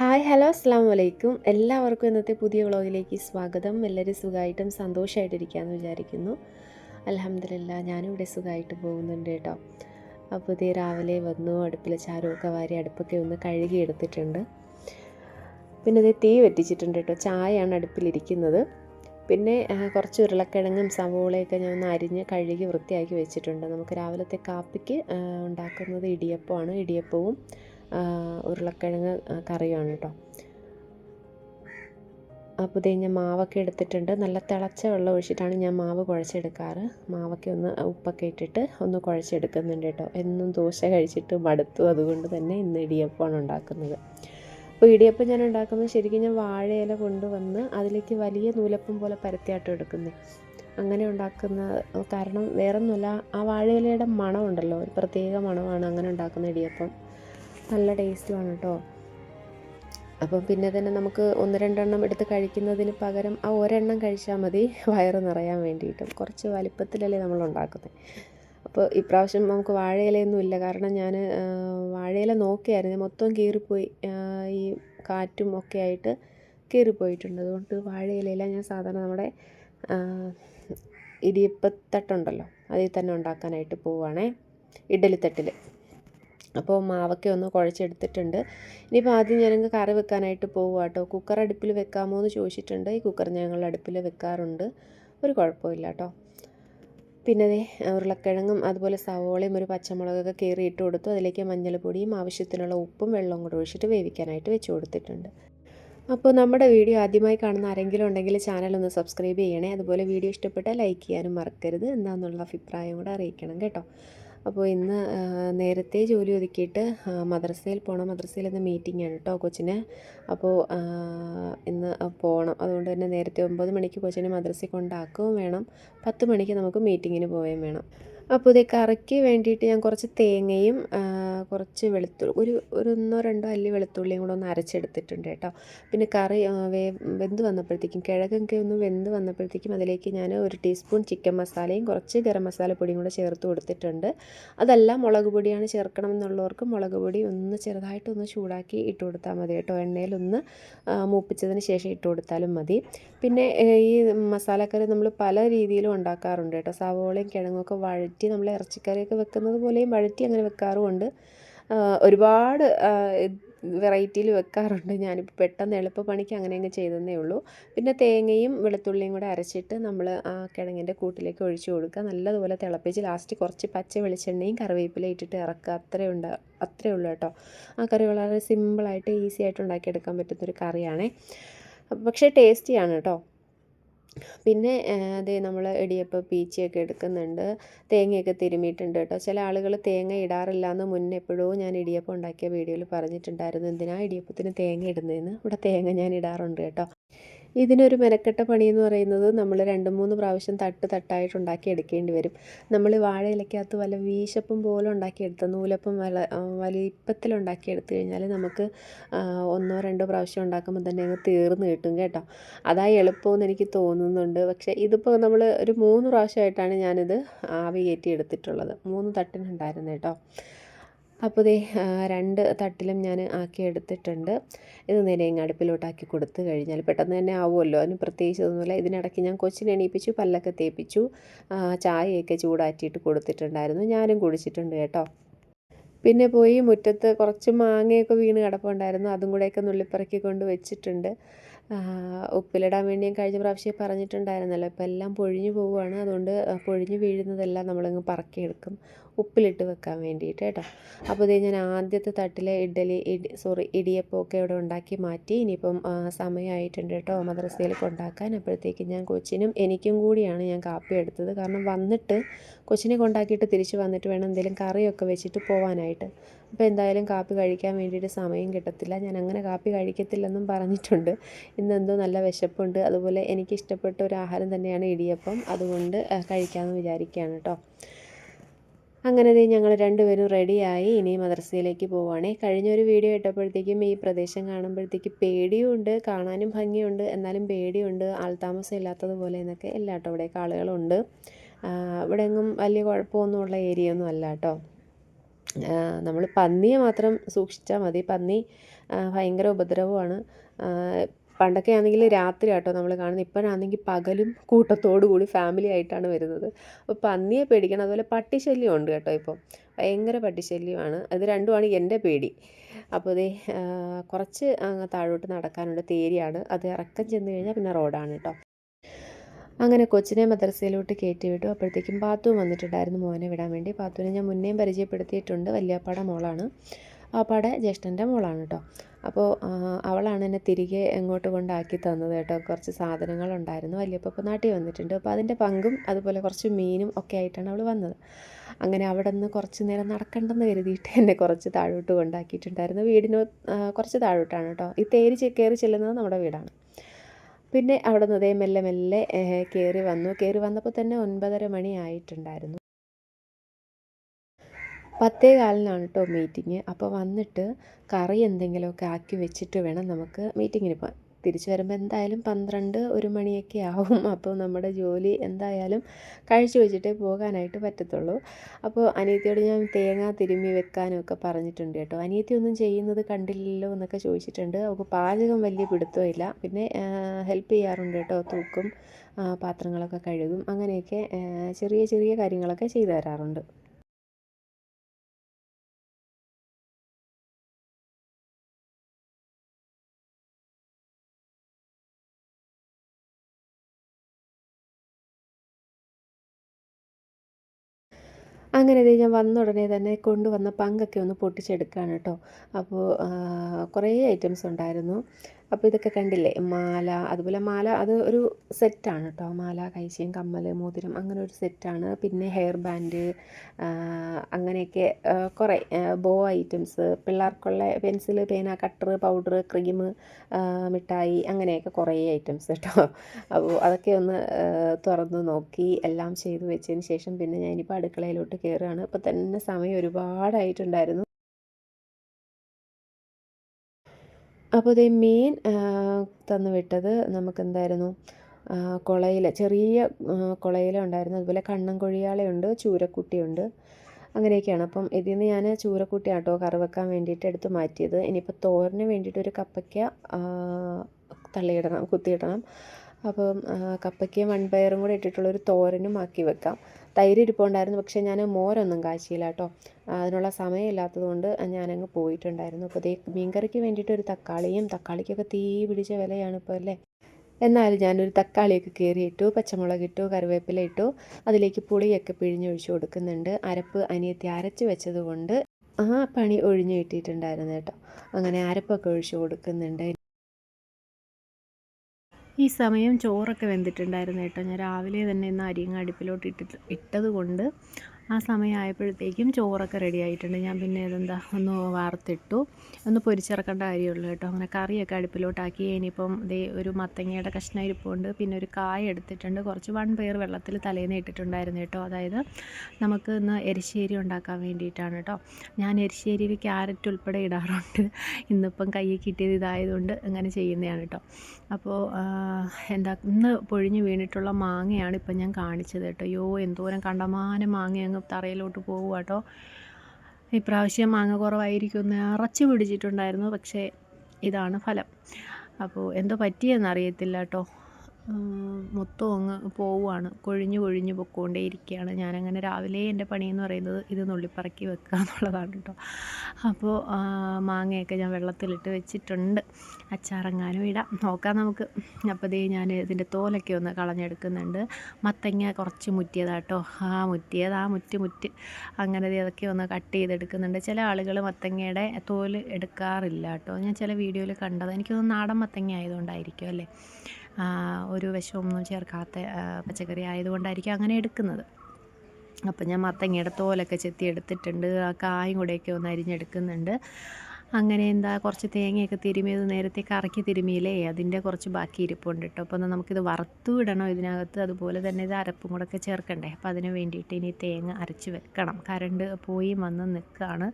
Hi hello അസ്സാം വലൈക്കും എല്ലാവർക്കും ഇന്നത്തെ പുതിയ വ്ളോഗിലേക്ക് സ്വാഗതം. എല്ലാവരും സുഖമായിട്ടും സന്തോഷമായിട്ടിരിക്കാമെന്ന് വിചാരിക്കുന്നു. അലഹമില്ല ഇവിടെ സുഖമായിട്ട് പോകുന്നുണ്ട് കേട്ടോ. അപ്പോൾ ഇതേ രാവിലെ വന്നു അടുപ്പിലെ ചാരമൊക്കെ വാരി അടുപ്പൊക്കെ ഒന്ന് കഴുകി എടുത്തിട്ടുണ്ട്. പിന്നെ ഇതേ തീ വെറ്റിച്ചിട്ടുണ്ട് കേട്ടോ. ചായയാണ് അടുപ്പിലിരിക്കുന്നത്. പിന്നെ കുറച്ച് ഉരുളക്കിഴങ്ങും സവോളയൊക്കെ ഞാൻ ഒന്ന് അരിഞ്ഞ് കഴുകി വൃത്തിയാക്കി വെച്ചിട്ടുണ്ട്. നമുക്ക് രാവിലത്തെ കാപ്പിക്ക് ഉണ്ടാക്കുന്നത് ഇടിയപ്പമാണ്. ഇടിയപ്പവും ഉരുളക്കിഴങ്ങ് കറിയാണ് കേട്ടോ അപ്പോൾ ഇതേ മാവൊക്കെ എടുത്തിട്ടുണ്ട്. നല്ല തിളച്ച വെള്ളം ഒഴിച്ചിട്ടാണ് ഞാൻ മാവ് കുഴച്ചെടുക്കാറ്. മാവൊക്കെ ഒന്ന് ഉപ്പൊക്കെ ഇട്ടിട്ട് ഒന്ന് കുഴച്ചെടുക്കുന്നുണ്ട് കേട്ടോ എന്നും ദോശ കഴിച്ചിട്ട് മടുത്തു. അതുകൊണ്ട് തന്നെ ഇന്ന് ഇടിയപ്പമാണ് ഉണ്ടാക്കുന്നത്. അപ്പോൾ ഇടിയപ്പം ഞാൻ ഉണ്ടാക്കുന്നത് ശരിക്കും ഞാൻ വാഴയില കൊണ്ടുവന്ന് അതിലേക്ക് വലിയ നൂലപ്പം പോലെ പരത്തിയാട്ടം എടുക്കുന്നത് അങ്ങനെ ഉണ്ടാക്കുന്ന കാരണം വേറൊന്നുമല്ല ആ വാഴയിലയുടെ മണമുണ്ടല്ലോ. ഒരു പ്രത്യേക മണമാണ് അങ്ങനെ ഉണ്ടാക്കുന്ന ഇടിയപ്പം. നല്ല ടേസ്റ്റുമാണ് കേട്ടോ അപ്പം പിന്നെ തന്നെ നമുക്ക് ഒന്ന് രണ്ടെണ്ണം എടുത്ത് കഴിക്കുന്നതിന് പകരം ആ ഒരെണ്ണം കഴിച്ചാൽ മതി. വയറ് നിറയാൻ വേണ്ടിയിട്ടും. കുറച്ച് വലിപ്പത്തിലല്ലേ നമ്മൾ ഉണ്ടാക്കുന്നത് അപ്പോൾ ഇപ്രാവശ്യം നമുക്ക് വാഴയിലയൊന്നും ഇല്ല. കാരണം ഞാൻ വാഴയില നോക്കിയായിരുന്നു. മൊത്തം കീറിപ്പോയി ഈ കാറ്റും ഒക്കെ ആയിട്ട് കീറിപ്പോയിട്ടുണ്ട്. അതുകൊണ്ട് വാഴയിലയില ഞാൻ സാധാരണ നമ്മുടെ ഇടിയപ്പത്തട്ടുണ്ടല്ലോ. അതിൽ തന്നെ ഉണ്ടാക്കാനായിട്ട് പോവുകയാണേ ഇഡ്ഡലിത്തട്ടിൽ അപ്പോൾ മാവൊക്കെ ഒന്ന് കുഴച്ചെടുത്തിട്ടുണ്ട്. ഇനിയിപ്പോൾ ആദ്യം ഞാനങ്ങ് കറി വെക്കാനായിട്ട് പോകുക കേട്ടോ. കുക്കർ അടുപ്പിൽ വെക്കാമോ എന്ന് ചോദിച്ചിട്ടുണ്ട്. ഈ കുക്കർ ഞങ്ങൾ അടുപ്പിൽ വെക്കാറുണ്ട്. ഒരു കുഴപ്പമില്ല കേട്ടോ. പിന്നെ ദേ ഉരുളക്കിഴങ്ങും അതുപോലെ സവോളയും ഒരു പച്ചമുളകൊക്കെ കീറി ഇട്ട് കൊടുത്തു. അതിലേക്ക് മഞ്ഞൾപ്പൊടിയും ആവശ്യത്തിനുള്ള ഉപ്പും വെള്ളവും കൂടെ ഒഴിച്ചിട്ട് വേവിക്കാനായിട്ട് വെച്ച് കൊടുത്തിട്ടുണ്ട്. അപ്പോൾ നമ്മുടെ വീഡിയോ ആദ്യമായി കാണുന്ന ആരെങ്കിലും ഉണ്ടെങ്കിൽ ചാനൽ ഒന്ന് സബ്സ്ക്രൈബ് ചെയ്യണേ. അതുപോലെ വീഡിയോ ഇഷ്ടപ്പെട്ടാൽ ലൈക്ക് ചെയ്യാനും മറക്കരുത്. എന്താണെന്നുള്ള അഭിപ്രായം കൂടെ അറിയിക്കണം കേട്ടോ. അപ്പോൾ ഇന്ന് നേരത്തെ ജോലി ഒതുക്കിയിട്ട് മദ്രസയിൽ പോകണം മദ്രസയിൽ ഇന്ന് മീറ്റിംഗ് ആണ് കേട്ടോ കൊച്ചിന്. അപ്പോൾ ഇന്ന് പോകണം അതുകൊണ്ട് തന്നെ നേരത്തെ ഒമ്പത് മണിക്ക് കൊച്ചിനെ മദ്രസയിൽ കൊണ്ടാക്കുകയും വേണം. പത്ത് മണിക്ക് നമുക്ക് മീറ്റിങ്ങിന് പോവുകയും വേണം. അപ്പോൾ ഇത് കറിക്ക് വേണ്ടിയിട്ട് ഞാൻ കുറച്ച് തേങ്ങയും കുറച്ച് വെളുത്തുള്ളി ഒരു ഒരു ഒന്നോ രണ്ടോ അല്ലി വെളുത്തുള്ളിയും കൂടെ ഒന്ന് അരച്ചെടുത്തിട്ടുണ്ട് കേട്ടോ. പിന്നെ കറി വേ വെന്ത് വന്നപ്പോഴത്തേക്കും കിഴകൊക്കെ ഒന്ന് വെന്ത് വന്നപ്പോഴത്തേക്കും അതിലേക്ക് ഞാൻ ഒരു ടീസ്പൂൺ ചിക്കൻ മസാലയും കുറച്ച് ഗരം മസാല പൊടിയും കൂടെ ചേർത്ത് കൊടുത്തിട്ടുണ്ട്. അതല്ല മുളക് പൊടിയാണ് ചേർക്കണം എന്നുള്ളവർക്ക് മുളക് പൊടി ഒന്ന് ചെറുതായിട്ടൊന്ന് ചൂടാക്കി ഇട്ട് കൊടുത്താൽ മതി കേട്ടോ. എണ്ണയിലൊന്ന് മൂപ്പിച്ചതിന് ശേഷം ഇട്ട് കൊടുത്താലും മതി. പിന്നെ ഈ മസാലക്കറി നമ്മൾ പല രീതിയിലും ഉണ്ടാക്കാറുണ്ട് കേട്ടോ. സവോളയും കിഴങ്ങൊക്കെ വഴറ്റി നമ്മൾ ഇറച്ചിക്കറിയൊക്കെ വെക്കുന്നത് പോലെയും വഴറ്റി അങ്ങനെ വെക്കാറുമുണ്ട്. ഒരുപാട് വെറൈറ്റിയിൽ വെക്കാറുണ്ട്. ഞാനിപ്പോൾ പെട്ടെന്ന് എളുപ്പപ്പണിക്ക് അങ്ങനെ അങ്ങ് ചെയ്തതേ ഉള്ളൂ. പിന്നെ തേങ്ങയും വെളുത്തുള്ളിയും കൂടെ അരച്ചിട്ട് നമ്മൾ ആ കിഴങ്ങിന്റെ കൂട്ടിലേക്ക് ഒഴിച്ചു കൊടുക്കുക. നല്ലതുപോലെ തിളപ്പിച്ച് ലാസ്റ്റ് കുറച്ച് പച്ച വെളിച്ചെണ്ണയും കറിവേപ്പില ഇട്ടിട്ട് ഇറക്കുക. അത്രേ ഉണ്ട് അത്രേ ഉള്ളൂ കേട്ടോ. ആ കറി വളരെ സിമ്പിളായിട്ട് ഈസി ആയിട്ട് ഉണ്ടാക്കിയെടുക്കാൻ പറ്റുന്നൊരു കറിയാണേ. പക്ഷേ ടേസ്റ്റിയാണ് കേട്ടോ. പിന്നെ അതേ നമ്മൾ ഇടിയപ്പം പീച്ചയൊക്കെ എടുക്കുന്നുണ്ട്. തേങ്ങയൊക്കെ തിരുമിയിട്ടുണ്ട് കേട്ടോ. ചില ആളുകൾ തേങ്ങ ഇടാറില്ല എന്ന് മുന്നേ എപ്പോഴോ ഞാൻ ഇടിയപ്പം ഉണ്ടാക്കിയ വീഡിയോയിൽ പറഞ്ഞിട്ടുണ്ടായിരുന്നു. എന്തിനാ ഇടിയപ്പത്തിന് തേങ്ങ ഇടുന്നതെന്ന് ഇവിടെ തേങ്ങ ഞാൻ ഇടാറുണ്ട് കേട്ടോ. ഇതിനൊരു മെനക്കെട്ട പണി എന്ന് പറയുന്നത് നമ്മൾ രണ്ട് മൂന്ന് പ്രാവശ്യം തട്ട് തട്ടായിട്ട് ഉണ്ടാക്കി എടുക്കേണ്ടി വരും. നമ്മൾ വാഴയിലക്കകത്ത് വല്ല വീശപ്പം പോലെ ഉണ്ടാക്കിയെടുത്ത നൂലപ്പം വല വലിപ്പത്തിൽ ഉണ്ടാക്കിയെടുത്തു കഴിഞ്ഞാൽ നമുക്ക് ഒന്നോ രണ്ടോ പ്രാവശ്യം ഉണ്ടാക്കുമ്പോൾ തന്നെ അങ്ങ് തീർന്ന് കിട്ടും കേട്ടോ. അതാ എളുപ്പമെന്ന് എനിക്ക് തോന്നുന്നുണ്ട്. പക്ഷേ ഇതിപ്പോൾ നമ്മൾ ഒരു മൂന്ന് പ്രാവശ്യമായിട്ടാണ് ഞാനിത് ആവി കയറ്റി എടുത്തിട്ടുള്ളത്. മൂന്ന് തട്ടിനുണ്ടായിരുന്നു കേട്ടോ. അപ്പോൾ ദേ രണ്ട് തട്ടിലും ഞാൻ ആക്കി എടുത്തിട്ടുണ്ട്. ഇത് നേരെ ഇങ്ങ് അടുപ്പിലോട്ടാക്കി കൊടുത്തു കഴിഞ്ഞാൽ പെട്ടെന്ന് തന്നെ ആവുമല്ലോ. അതിന് പ്രത്യേകിച്ച് ഒന്നുമില്ല ഇതിനിടയ്ക്ക് ഞാൻ കൊച്ചിനെ എണീപ്പിച്ചു പല്ലൊക്കെ തേപ്പിച്ചു ചായയൊക്കെ ചൂടാറ്റിയിട്ട് കൊടുത്തിട്ടുണ്ടായിരുന്നു. ഞാനും കുടിച്ചിട്ടുണ്ട് കേട്ടോ. പിന്നെ പോയി മുറ്റത്ത് കുറച്ച് മാങ്ങയൊക്കെ വീണ് കിടപ്പുണ്ടായിരുന്നു. അതും കൂടെയൊക്കെ നുള്ളിപ്പറക്കി കൊണ്ട് വെച്ചിട്ടുണ്ട്. ഉപ്പിലിടാൻ വേണ്ടി ഞാൻ കഴിഞ്ഞ പ്രാവശ്യം പറഞ്ഞിട്ടുണ്ടായിരുന്നല്ലോ. ഇപ്പം എല്ലാം പൊഴിഞ്ഞു പോവുകയാണ്. അതുകൊണ്ട് പൊഴിഞ്ഞു വീഴുന്നതെല്ലാം നമ്മളങ്ങ് പറക്കിയെടുക്കും ഉപ്പിലിട്ട് വെക്കാൻ വേണ്ടിയിട്ട് കേട്ടോ. അപ്പോൾ ഇതേ ഞാൻ ആദ്യത്തെ തട്ടിലെ ഇഡ്ഡലി ഇടി സോറി ഇടിയപ്പമൊക്കെ ഇവിടെ ഉണ്ടാക്കി മാറ്റി. ഇനിയിപ്പം സമയമായിട്ടുണ്ട് കേട്ടോ മദ്രസയിൽ കൊണ്ടാക്കാൻ. അപ്പോഴത്തേക്ക് ഞാൻ കൊച്ചിനും എനിക്കും കൂടിയാണ് ഞാൻ കാപ്പി എടുത്തത്. കാരണം വന്നിട്ട് കൊച്ചിനെ കൊണ്ടാക്കിയിട്ട് തിരിച്ച് വന്നിട്ട് വേണം എന്തെങ്കിലും കറിയൊക്കെ വെച്ചിട്ട് പോകാനായിട്ട് അപ്പോൾ എന്തായാലും കാപ്പി കഴിക്കാൻ വേണ്ടിയിട്ട് സമയം കിട്ടത്തില്ല. ഞാൻ അങ്ങനെ കാപ്പി കഴിക്കത്തില്ലെന്നും പറഞ്ഞിട്ടുണ്ട്. ഇന്നെന്തോ നല്ല വിശപ്പുണ്ട്. അതുപോലെ എനിക്ക് ഇഷ്ടപ്പെട്ട ഒരു ആഹാരം തന്നെയാണ് ഇടിയപ്പം. അതുകൊണ്ട് കഴിക്കാമെന്ന് വിചാരിക്കുകയാണ് കേട്ടോ. അങ്ങനെ ദേ ഞങ്ങൾ രണ്ടുപേരും റെഡിയായി ഇനി മദ്രസയിലേക്ക് പോവുകയാണേ കഴിഞ്ഞൊരു വീഡിയോ ഇട്ടപ്പോഴത്തേക്കും ഈ പ്രദേശം കാണുമ്പോഴത്തേക്ക് പേടിയുണ്ട് കാണാനും ഭംഗിയുണ്ട് എന്നാലും പേടിയുണ്ട് ആൾതാമസം ഇല്ലാത്തതുപോലെ എന്നൊക്കെ എല്ലാ കേട്ടോ ഇവിടെയൊക്കെ ആളുകളുണ്ട്. ഇവിടെ എങ്ങും വലിയ കുഴപ്പമൊന്നുമുള്ള ഏരിയ ഒന്നും അല്ല കേട്ടോ. നമ്മൾ പന്നിയെ മാത്രം സൂക്ഷിച്ചാൽ മതി. പന്നി ഭയങ്കര ഉപദ്രവമാണ്. പണ്ടൊക്കെ ആണെങ്കിൽ രാത്രി ആട്ടോ നമ്മൾ കാണുന്നത് ഇപ്പോഴാണെങ്കിൽ പകലും കൂട്ടത്തോടു കൂടി ഫാമിലി ആയിട്ടാണ് വരുന്നത്. അപ്പോൾ പന്നിയെ പേടിക്കണം. അതുപോലെ പട്ടിശല്യം ഉണ്ട് കേട്ടോ ഇപ്പോൾ ഭയങ്കര പട്ടിശല്യമാണ്. അത് രണ്ടുമാണ് എന്റെ പേടി. അപ്പോൾ ഇതേ കുറച്ച് അങ്ങ് താഴോട്ട് നടക്കാനുള്ള തേരിയാണ്. അത് ഇറക്കം ചെന്ന് കഴിഞ്ഞാൽ പിന്നെ റോഡാണ് കേട്ടോ. അങ്ങനെ കൊച്ചിനെ മദ്രസയിലോട്ട് കയറ്റി വിട്ടു. അപ്പോഴത്തേക്കും പാത്തു വന്നിട്ടുണ്ടായിരുന്നു മോനെ വിടാൻ വേണ്ടി. പാത്തുവിനെ ഞാൻ മുന്നേയും പരിചയപ്പെടുത്തിയിട്ടുണ്ട്. വല്യാപ്പാട മോളാണ്. ആപ്പാടെ ജ്യേഷ്ഠന്റെ മോളാണ് കേട്ടോ അപ്പോൾ അവളാണ് എന്നെ തിരികെ എങ്ങോട്ട് കൊണ്ടാക്കി തന്നത് കേട്ടോ കുറച്ച് സാധനങ്ങളുണ്ടായിരുന്നു വലിയപ്പ നാട്ടിൽ വന്നിട്ടുണ്ട്. അപ്പോൾ അതിന്റെ പങ്കും അതുപോലെ കുറച്ച് മീനും ഒക്കെ ആയിട്ടാണ് അവൾ വന്നത്. അങ്ങനെ അവിടെ നിന്ന് കുറച്ച് നേരം നടക്കണ്ടെന്ന് കരുതിയിട്ട് എന്നെ കുറച്ച് താഴോട്ട് കൊണ്ടാക്കിയിട്ടുണ്ടായിരുന്നു. വീടിന് കുറച്ച് താഴോട്ടാണ് കേട്ടോ ഈ തേരി കയറി ചെല്ലുന്നത് നമ്മുടെ വീടാണ്. പിന്നെ അവിടെ നിന്ന് മെല്ലെ മെല്ലെ കയറി വന്നു. കയറി വന്നപ്പോൾ തന്നെ ഒൻപതര മണി ആയിട്ടുണ്ടായിരുന്നു. പത്തേ കാലിനാണ് കേട്ടോ മീറ്റിംഗ്. അപ്പോൾ വന്നിട്ട് കറി എന്തെങ്കിലുമൊക്കെ ആക്കി വെച്ചിട്ട് വേണം നമുക്ക് മീറ്റിങ്ങിന് പോകാൻ തിരിച്ചു വരുമ്പോൾ എന്തായാലും പന്ത്രണ്ട് ഒരു മണിയൊക്കെ ആവും. അപ്പോൾ നമ്മുടെ ജോലി എന്തായാലും കഴിച്ചു വെച്ചിട്ടേ പോകാനായിട്ട് പറ്റത്തുള്ളൂ. അപ്പോൾ അനിയത്തിയോട് ഞാൻ തേങ്ങ തിരുമ്മി വെക്കാനൊക്കെ പറഞ്ഞിട്ടുണ്ട് കേട്ടോ. അനിയത്തി ഒന്നും ചെയ്യുന്നത് കണ്ടില്ലല്ലോ എന്നൊക്കെ ചോദിച്ചിട്ടുണ്ട്. അവൾക്ക് പാചകം വലിയ പിടുത്തമില്ല. പിന്നെ ഹെൽപ്പ് ചെയ്യാറുണ്ട് കേട്ടോ. തൂക്കും പാത്രങ്ങളൊക്കെ കഴുകും. അങ്ങനെയൊക്കെ ചെറിയ ചെറിയ കാര്യങ്ങളൊക്കെ ചെയ്തു തരാറുണ്ട്. അങ്ങനെ ഇത് ഞാൻ വന്ന ഉടനെ തന്നെ കൊണ്ടുവന്ന പങ്കൊക്കെ ഒന്ന് പൊട്ടിച്ചെടുക്കുകയാണ് കേട്ടോ. അപ്പോൾ കുറേ ഐറ്റംസ് ഉണ്ടായിരുന്നു. അപ്പോൾ ഇതൊക്കെ കണ്ടില്ലേ? മാല അതുപോലെ മാല അത് ഒരു സെറ്റാണ് കേട്ടോ മാല കൈശയും കമ്മൽ മോതിരം അങ്ങനെ ഒരു സെറ്റാണ് പിന്നെ ഹെയർ ബാൻഡ് അങ്ങനെയൊക്കെ കുറേ ബോ ഐറ്റംസ് പിള്ളേർക്കുള്ള പെൻസിൽ പേന കട്ടർ പൗഡർ ക്രീം മിഠായി അങ്ങനെയൊക്കെ കുറേ ഐറ്റംസ് കേട്ടോ അപ്പോൾ അതൊക്കെ ഒന്ന് തുറന്ന് നോക്കി എല്ലാം ചെയ്തു വെച്ചതിന് ശേഷം പിന്നെ ഞാനിപ്പോൾ അടുക്കളയിലോട്ട് കയറുകയാണ് ഇപ്പോൾ തന്നെ സമയം ഒരുപാടായിട്ടുണ്ടായിരുന്നു. അപ്പോൾ ഇതേ മീൻ തന്നു വിട്ടത് നമുക്കെന്തായിരുന്നു? കുളയില ചെറിയ കുളയില ഉണ്ടായിരുന്നു. അതുപോലെ കണ്ണൻ കൊഴിയാളയുണ്ട് ചൂരക്കുട്ടിയുണ്ട്. അങ്ങനെയൊക്കെയാണ്. അപ്പം ഇതിൽ നിന്ന് ഞാൻ ചൂരക്കുട്ടി ആട്ടോ കറി വെക്കാൻ വേണ്ടിയിട്ട് എടുത്ത് മാറ്റിയത്. ഇനിയിപ്പോൾ തോരന് വേണ്ടിയിട്ട് ഒരു കപ്പയ്ക്ക തള്ളിയിടണം കുത്തിയിടണം. അപ്പം കപ്പയ്ക്കയും വൺപയറും കൂടെ ഇട്ടിട്ടുള്ളൊരു തോരനും ആക്കി വെക്കാം. തൈര് ഇരിപ്പുണ്ടായിരുന്നു പക്ഷേ ഞാൻ മോരൊന്നും കാശിയില്ല കേട്ടോ. അതിനുള്ള സമയമില്ലാത്തത് കൊണ്ട് ഞാനങ്ങ് പോയിട്ടുണ്ടായിരുന്നു. അപ്പോൾ ദേ മീൻകറിക്ക് വേണ്ടിയിട്ട് ഒരു തക്കാളിയും തക്കാളിക്കൊക്കെ തീ പിടിച്ച വിലയാണ് ഇപ്പോൾ അല്ലേ? എന്നാലും ഞാനൊരു തക്കാളിയൊക്കെ കീറിയിട്ടു പച്ചമുളക് ഇട്ടു കറിവേപ്പില ഇട്ടു അതിലേക്ക് പുളിയൊക്കെ പിഴിഞ്ഞൊഴിച്ച് കൊടുക്കുന്നുണ്ട്. അരപ്പ് അനിയത്തി അരച്ച് വെച്ചത് കൊണ്ട് ആ പണി ഒഴിഞ്ഞു കിട്ടിയിട്ടുണ്ടായിരുന്നു കേട്ടോ. അങ്ങനെ അരപ്പൊക്കെ ഒഴിച്ച് കൊടുക്കുന്നുണ്ട്. ഈ സമയം ചോറൊക്കെ വെന്തിട്ടുണ്ടായിരുന്നു കേട്ടോ. ഞാൻ രാവിലെ തന്നെ ഇന്ന് അരിയങ്ങ അടുപ്പിലോട്ട് ഇട്ടിട്ട് ഇട്ടത് കൊണ്ട് ആ സമയമായപ്പോഴത്തേക്കും ചോറൊക്കെ റെഡി ആയിട്ടുണ്ട്. ഞാൻ പിന്നെ ഇതെന്താ ഒന്ന് വാർത്തിട്ടു. ഒന്ന് പൊരിച്ചിറക്കേണ്ട കാര്യമുള്ളൂ കേട്ടോ. അങ്ങനെ കറിയൊക്കെ അടുപ്പിലോട്ടാക്കി. ഇനിയിപ്പം ഇതേ ഒരു മത്തങ്ങയുടെ കഷ്ണം ഇരിപ്പുണ്ട്. പിന്നെ ഒരു കായ എടുത്തിട്ടുണ്ട്. കുറച്ച് വൺ പെയർ വെള്ളത്തിൽ തലേന്ന് ഇട്ടിട്ടുണ്ടായിരുന്നു കേട്ടോ. അതായത് നമുക്ക് ഇന്ന് എരിശ്ശേരി ഉണ്ടാക്കാൻ വേണ്ടിയിട്ടാണ് കേട്ടോ. ഞാൻ എരിശ്ശേരിയിൽ ക്യാരറ്റ് ഉൾപ്പെടെ ഇടാറുണ്ട്. ഇന്നിപ്പം കയ്യിൽ കിട്ടിയത് ഇതായതുകൊണ്ട് അങ്ങനെ ചെയ്യുന്നതാണ് കേട്ടോ. അപ്പോൾ എന്താ ഇന്ന് പൊഴിഞ്ഞ് വീണിട്ടുള്ള മാങ്ങയാണ് ഇപ്പം ഞാൻ കാണിച്ചത് കേട്ടോ. അയ്യോ എന്തോരം കണ്ടമാനം മാങ്ങ അങ്ങ് തറയിലോട്ട് പോകുക കേട്ടോ ഇപ്രാവശ്യം മാങ്ങ കുറവായിരിക്കും നിറച്ച് പിടിച്ചിട്ടുണ്ടായിരുന്നു പക്ഷേ ഇതാണ് ഫലം. അപ്പോൾ എന്തോ പറ്റിയെന്ന് അറിയത്തില്ല കേട്ടോ. മൊത്തം അങ്ങ് പോവുകയാണ് കൊഴിഞ്ഞു കൊഴിഞ്ഞു പൊയ്ക്കൊണ്ടേ ഇരിക്കുകയാണ് ഞാനങ്ങനെ രാവിലെ എന്റെ പണിയെന്ന് പറയുന്നത് ഇത് നുള്ളിപ്പറക്കി വെക്കുക എന്നുള്ളതാണ് കേട്ടോ അപ്പോൾ മാങ്ങയൊക്കെ ഞാൻ വെള്ളത്തിലിട്ട് വെച്ചിട്ടുണ്ട്. അച്ചാറെങ്ങാനും ഇടാം. നോക്കാം നമുക്ക്. അപ്പോൾ ദേ ഞാൻ ഇതിന്റെ തോലൊക്കെ ഒന്ന് കളഞ്ഞെടുക്കുന്നുണ്ട്. മത്തങ്ങ കുറച്ച് മുറ്റിയതാട്ടോ ആ മുറ്റിയത് ആ മുറ്റ് മുറ്റ്. അങ്ങനെ അതൊക്കെ ഒന്ന് കട്ട് ചെയ്തെടുക്കുന്നുണ്ട്. ചില ആളുകൾ മത്തങ്ങയുടെ തോൽ എടുക്കാറില്ല കേട്ടോ ഞാൻ ചില വീഡിയോയിൽ കണ്ടത്. എനിക്കൊന്ന് നാടൻ മത്തങ്ങ ആയതുകൊണ്ടായിരിക്കും അല്ലേ? ഒരു വിഷമൊന്നും ചേർക്കാത്ത പച്ചക്കറി ആയതുകൊണ്ടായിരിക്കും അങ്ങനെ എടുക്കുന്നത്. അപ്പം ഞാൻ മത്തങ്ങയുടെ തോലൊക്കെ ചെത്തി എടുത്തിട്ടുണ്ട്. ആ കായും കൂടെയൊക്കെ ഒന്ന് അരിഞ്ഞെടുക്കുന്നുണ്ട്. അങ്ങനെ എന്താ കുറച്ച് തേങ്ങയൊക്കെ തിരുമിയത് നേരത്തെ കറക്കി തിരുമിയില്ലേ? അതിന്റെ കുറച്ച് ബാക്കി ഇരിപ്പുണ്ട് കേട്ടോ അപ്പോൾ നമുക്കിത് വറുത്തു വിടണോ ഇതിനകത്ത്? അതുപോലെ തന്നെ ഇത് അരപ്പും കൂടെ ഒക്കെ ചേർക്കണ്ടേ? അപ്പോൾ അതിന് വേണ്ടിയിട്ട് ഇനി തേങ്ങ അരച്ച് വെക്കണം. കറണ്ട് പോയി വന്ന് നിൽക്കുകയാണ്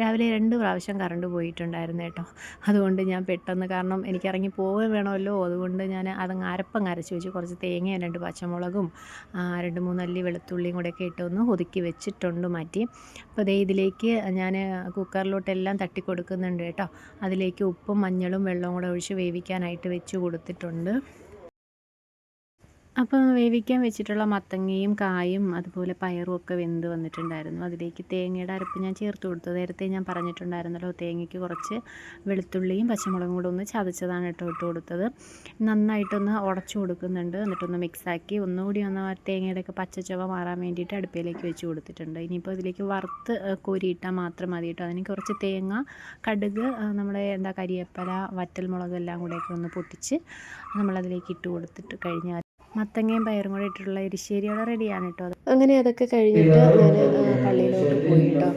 രാവിലെ രണ്ട് പ്രാവശ്യം കറണ്ട് പോയിട്ടുണ്ടായിരുന്നു കേട്ടോ അതുകൊണ്ട് ഞാൻ പെട്ടെന്ന് കാരണം എനിക്ക് ഇറങ്ങി പോവുക വേണമല്ലോ. അതുകൊണ്ട് ഞാൻ അതങ്ങ് അരപ്പങ്ങ് അരച്ച് വെച്ച്. കുറച്ച് തേങ്ങയും രണ്ട് പച്ചമുളകും രണ്ട് മൂന്ന് അല്ലി വെളുത്തുള്ളിയും കൂടെയൊക്കെ ഇട്ടൊന്ന് ഒതുക്കി വെച്ചിട്ടുണ്ട് മാറ്റി. അപ്പോൾ ദേ ഇതിലേക്ക് ഞാൻ കുക്കറിലോട്ടെല്ലാം തട്ടി കൊടുക്കുന്നുണ്ട് കേട്ടോ. അതിലേക്ക് ഉപ്പും മഞ്ഞളും വെള്ളവും കൂടെ ഒഴിച്ച് വേവിക്കാനായിട്ട് വെച്ച് കൊടുത്തിട്ടുണ്ട്. അപ്പോൾ വേവിക്കാൻ വെച്ചിട്ടുള്ള മത്തങ്ങയും കായും അതുപോലെ പയറും ഒക്കെ വെന്ത് വന്നിട്ടുണ്ടായിരുന്നു. അതിലേക്ക് തേങ്ങയുടെ അരപ്പ് ഞാൻ ചേർത്ത് കൊടുത്തു. നേരത്തെ ഞാൻ പറഞ്ഞിട്ടുണ്ടായിരുന്നല്ലോ തേങ്ങയ്ക്ക് കുറച്ച് വെളുത്തുള്ളിയും പച്ചമുളകും കൂടെ ഒന്ന് ചതച്ചതാണ് കേട്ടോ ഇട്ട് കൊടുത്തത്. നന്നായിട്ടൊന്ന് ഉടച്ചു കൊടുക്കുന്നുണ്ട്. എന്നിട്ടൊന്ന് മിക്സാക്കി ഒന്നുകൂടി ഒന്ന് ആ തേങ്ങയുടെ ഒക്കെ പച്ചച്ചവ മാറാൻ വേണ്ടിയിട്ട് അടുപ്പിലേക്ക് വെച്ച് കൊടുത്തിട്ടുണ്ട്. ഇനിയിപ്പോൾ ഇതിലേക്ക് വറുത്ത് കോരിയിട്ടാൽ മാത്രം മതി കേട്ടോ. അതിന് കുറച്ച് തേങ്ങ കടുക് നമ്മുടെ എന്താ കരിയേപ്പല വറ്റൽമുളക് എല്ലാം കൂടെയൊക്കെ ഒന്ന് പൊട്ടിച്ച് നമ്മളതിലേക്ക് ഇട്ട് കൊടുത്തിട്ട് കഴിഞ്ഞാൽ മത്തങ്ങയും പയറും കൂടെ ഇട്ടിട്ടുള്ള എരിശ്ശേരി അവിടെ റെഡിയാണ് കേട്ടോ. അങ്ങനെ അതൊക്കെ കഴിഞ്ഞിട്ട് ഞാൻ പള്ളിയിലോട്ട് പോയി കേട്ടോ.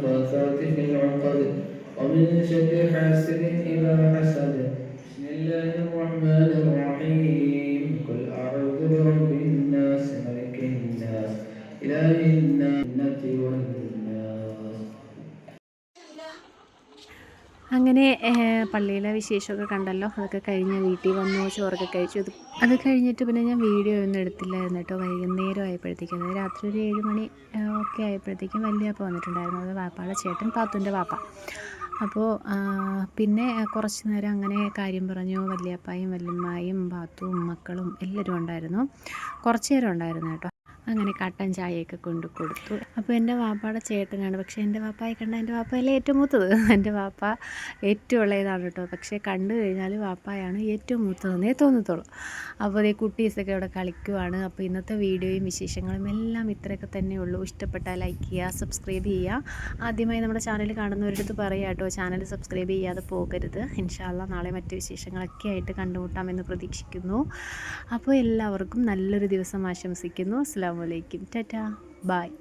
വിശേഷമൊക്കെ കണ്ടല്ലോ. അതൊക്കെ കഴിഞ്ഞ് വീട്ടിൽ വന്നു ചോറൊക്കെ കഴിച്ചു. അത് അത് കഴിഞ്ഞിട്ട് പിന്നെ ഞാൻ വീഡിയോ ഒന്നും എടുത്തില്ലായിരുന്നു കേട്ടോ. വൈകുന്നേരം ആയപ്പോഴത്തേക്കും അതായത് രാത്രി ഒരു ഏഴ് മണി ഒക്കെ ആയപ്പോഴത്തേക്കും വല്യപ്പ വന്നിട്ടുണ്ടായിരുന്നു. അത് വാപ്പാടെ ചേട്ടൻ പാത്തുന്റെ വാപ്പ. അപ്പോൾ പിന്നെ കുറച്ച് നേരം അങ്ങനെ കാര്യം പറഞ്ഞു. വല്യപ്പായും വല്യമ്മായും പാത്തും മക്കളും എല്ലാവരും ഉണ്ടായിരുന്നു. കുറച്ച് നേരം ഉണ്ടായിരുന്നു കേട്ടോ. അങ്ങനെ കട്ടൻ ചായയൊക്കെ കൊണ്ട് കൊടുത്തു. അപ്പോൾ എന്റെ വാപ്പയുടെ ചേട്ടനാണ്. പക്ഷേ എന്റെ വാപ്പായെ കണ്ട എന്റെ വാപ്പയല്ലേ ഏറ്റവും മൂത്തത്? എന്റെ വാപ്പ ഏറ്റവും ഉള്ളതാണ് കേട്ടോ. പക്ഷേ കണ്ടു കഴിഞ്ഞാൽ വാപ്പായാണ് ഏറ്റവും മൂത്തതെന്നേ തോന്നത്തുള്ളൂ. അപ്പോൾ അതേ കുട്ടീസൊക്കെ ഇവിടെ കളിക്കുവാണ്. അപ്പോൾ ഇന്നത്തെ വീഡിയോയും വിശേഷങ്ങളും എല്ലാം ഇത്രയൊക്കെ തന്നെ ഉള്ളൂ. ഇഷ്ടപ്പെട്ടാൽ ലൈക്ക് ചെയ്യുക സബ്സ്ക്രൈബ് ചെയ്യുക. ആദ്യമായി നമ്മുടെ ചാനൽ കാണുന്നവരുടെ അടുത്ത് പറയുക കേട്ടോ ചാനൽ സബ്സ്ക്രൈബ് ചെയ്യാതെ പോകരുത്. ഇൻഷാല്ല നാളെ മറ്റ് വിശേഷങ്ങളൊക്കെ ആയിട്ട് കണ്ടുമുട്ടാമെന്ന് പ്രതീക്ഷിക്കുന്നു. അപ്പോൾ എല്ലാവർക്കും നല്ലൊരു ദിവസം ആശംസിക്കുന്നു. അസ്സാം വലൈക്കും ടാറ്റാ. ബായ്